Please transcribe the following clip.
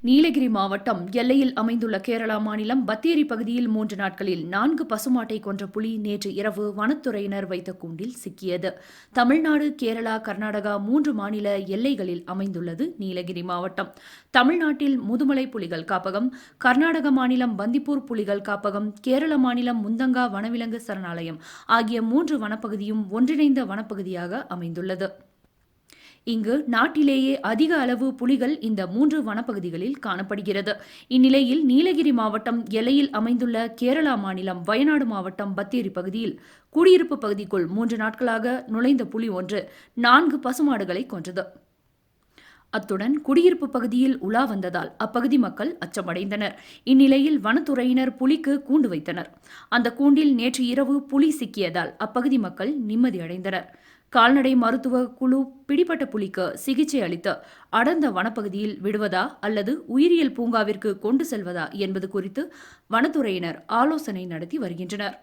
நீலகிரி மாவட்டம் எல்லையில் அமைந்துள்ள கேரளா மாநிலம் பத்தேரி பகுதியில் மூன்று நாட்களில் நான்கு பசுமாட்டை கொன்ற புலி நேற்று இரவு வனத்துறையினர் வைத்த கூண்டில் சிக்கியது. தமிழ்நாடு கேரளா கர்நாடகா மூன்று மாநில எல்லைகளில் அமைந்துள்ளது நீலகிரி மாவட்டம். தமிழ்நாட்டில் முதுமலை புலிகள் காப்பகம் கர்நாடக மாநிலம் பந்திப்பூர் புலிகள் காப்பகம் கேரள மாநிலம் முந்தங்கா வனவிலங்கு சரணாலயம் ஆகிய மூன்று வனப்பகுதியும் ஒன்றிணைந்த வனப்பகுதியாக அமைந்துள்ளது. இங்கு நாட்டிலேயே அதிக அளவு புலிகள் இந்த மூன்று வனப்பகுதிகளில் காணப்படுகிறது. இந்நிலையில் நீலகிரி மாவட்டம் எல்லையில் அமைந்துள்ள கேரளா மாநிலம் வயநாடு மாவட்டம் பத்தேரி பகுதியில் குடியிருப்பு பகுதிக்குள் மூன்று நாட்களாக நுழைந்த புலி ஒன்று நான்கு பசுமாடுகளை கொன்றது. அத்துடன் குடியிருப்பு பகுதியில் உலா வந்ததால் அப்பகுதி மக்கள் அச்சமடைந்தனர். இந்நிலையில் வனத்துறையினர் புலிக்கு கூண்டு வைத்தனர். அந்த கூண்டில் நேற்று இரவு புலி சிக்கியதால் அப்பகுதி மக்கள் நிம்மதியடைந்தனர் கால்நடை மருத்துவ குழு பிடிபட்ட புலிக்கு சிகிச்சை அளித்து அடர்ந்த வனப்பகுதியில் விடுவதா அல்லது உயிரியல் பூங்காவிற்கு கொண்டு செல்வதா என்பது குறித்து வனத்துறையினர் ஆலோசனை நடத்தி வருகின்றனர்.